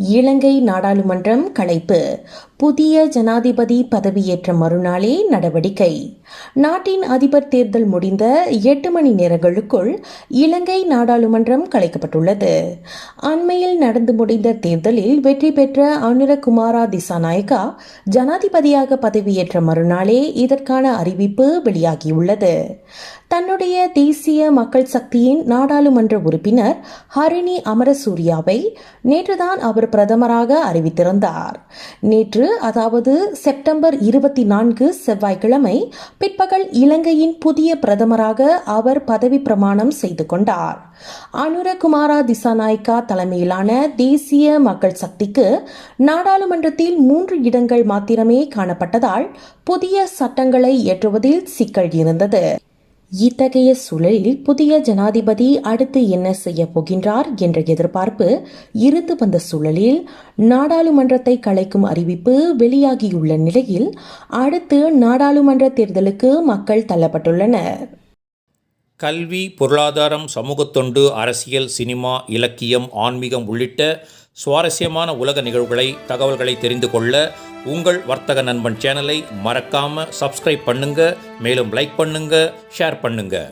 இலங்கை நாடாளுமன்றம் கலைப்பு. புதிய ஜனாதிபதி பதவியேற்ற மறுநாளே நடவடிக்கை. நாட்டின் அதிபர் தேர்தல் முடிந்த எட்டு மணி நேரங்களுக்குள் இலங்கை நாடாளுமன்றம் கலைக்கப்பட்டுள்ளது. அண்மையில் நடந்து முடிந்த தேர்தலில் வெற்றி பெற்ற அனுரகுமாரா திசாநாயக்கா ஜனாதிபதியாக பதவியேற்ற மறுநாளே இதற்கான அறிவிப்பு வெளியாகியுள்ளது. தன்னுடைய தேசிய மக்கள் சக்தியின் நாடாளுமன்ற உறுப்பினர் ஹரிணி அமரசூரியாவை நேற்றுதான் அவர் பிரதமராக அறிவித்திருந்தார். நேற்று அதாவது செப்டம்பர் இருபத்தி நான்கு செவ்வாய்க்கிழமை பிற்பகல் இலங்கையின் புதிய பிரதமராக அவர் பதவி பிரமாணம் செய்து கொண்டார். அனுரகுமாரா திசாநாயக்கா தலைமையிலான தேசிய மக்கள் சக்திக்கு நாடாளுமன்றத்தில் மூன்று இடங்கள் மாத்திரமே காணப்பட்டதால் புதிய சட்டங்களை இயற்றுவதில் சிக்கல் இருந்தது. இத்தகைய சூழலில் புதிய ஜனாதிபதி அடுத்து என்ன செய்ய போகின்றார் என்ற எதிர்பார்ப்பு இருந்து வந்த சூழலில் நாடாளுமன்றத்தை கலைக்கும் அறிவிப்பு வெளியாகியுள்ள நிலையில் அடுத்து நாடாளுமன்ற தேர்தலுக்கு மக்கள் தள்ளப்பட்டுள்ளனர். கல்வி பொருளாதாரம் சமூகத்தொண்டு அரசியல் சினிமா இலக்கியம் ஆன்மீகம் உள்ளிட்ட சுவாரஸ்யமான உலக நிகழ்வுகளை தகவல்களை தெரிந்து கொள்ள உங்கள் வர்த்தக நண்பன் சேனலை மறக்காமல் சப்ஸ்கிரைப் பண்ணுங்கள் மேலும் லைக் பண்ணுங்கள் ஷேர் பண்ணுங்கள்